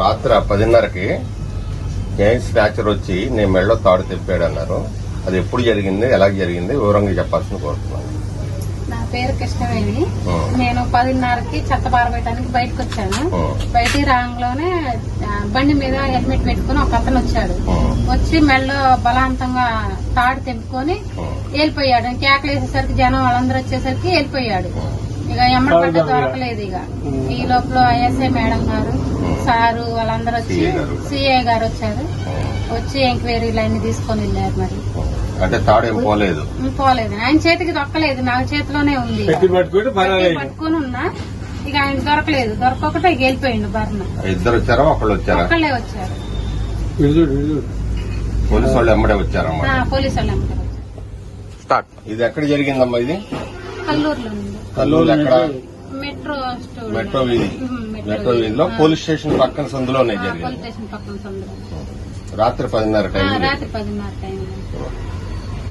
రాత్రి పదిన్నరకి జైన్ స్నాచర్ వచ్చి నేను మెడలో తాడు తెప్పాడు అన్నారు అది ఎప్పుడు జరిగింది ఎలా జరిగింది వివరంగా చెప్పాల్సింది కోరుతున్నాను నా పేరు కృష్ణవేణి. నేను పదిన్నరకి చెత్త పారబెట్టడానికి బయటకు వచ్చాను ఉం. బయటికి రాగానే బండి మీద హెల్మెట్ పెట్టుకుని ఒక అతను వచ్చాడు. వచ్చి మెడలో బలవంతంగా తాడు తెంపుకొని. వెళ్ళిపోయాడు కేకలు వేసేసరికి జనం వాళ్ళందరూ వచ్చేసరికి వెళ్ళిపోయాడు. ఇక ఎమ్మడి దొరకలేదు ఇక. ఈ లోపల ఐఎస్ఐ మేడం గారు సారు వాళ్ళందరూ వచ్చి. సిఐ గారు. వచ్చారు. వచ్చి ఎంక్వైరీలు అన్ని తీసుకొని వెళ్ళారు మరి. అంటే తాడు ఏం పోలేదు? పోలేదు. ఆయన చేతికి దొక్కలేదు నాకు చేతిలోనే ఉంది పట్టుకుని ఉన్నా ఇక ఆయన దొరకలేదు. దొరకకుండా వెళ్ళిపోయిండు భర్ణ ఇద్దరు వచ్చారా? ఒకళ్ళు వచ్చారా? ఒక్కళ్ళే వచ్చారు. పోలీసు వాళ్ళు ఎమ్మడే వచ్చారమ్మా. ఆ, పోలీసు వాళ్ళు వెంబడి వచ్చారు. ఇది ఎక్కడ జరిగిందమ్మా ఇది? కల్లూరులో ఎక్కడ? మెట్రో మెట్రో వీధి. మెట్రో వీధిలో పోలీస్ స్టేషన్ పక్కన సందులోనే జరిగింది. రాత్రి పదిన్నర టైం రాత్రి పదిన్నర టైం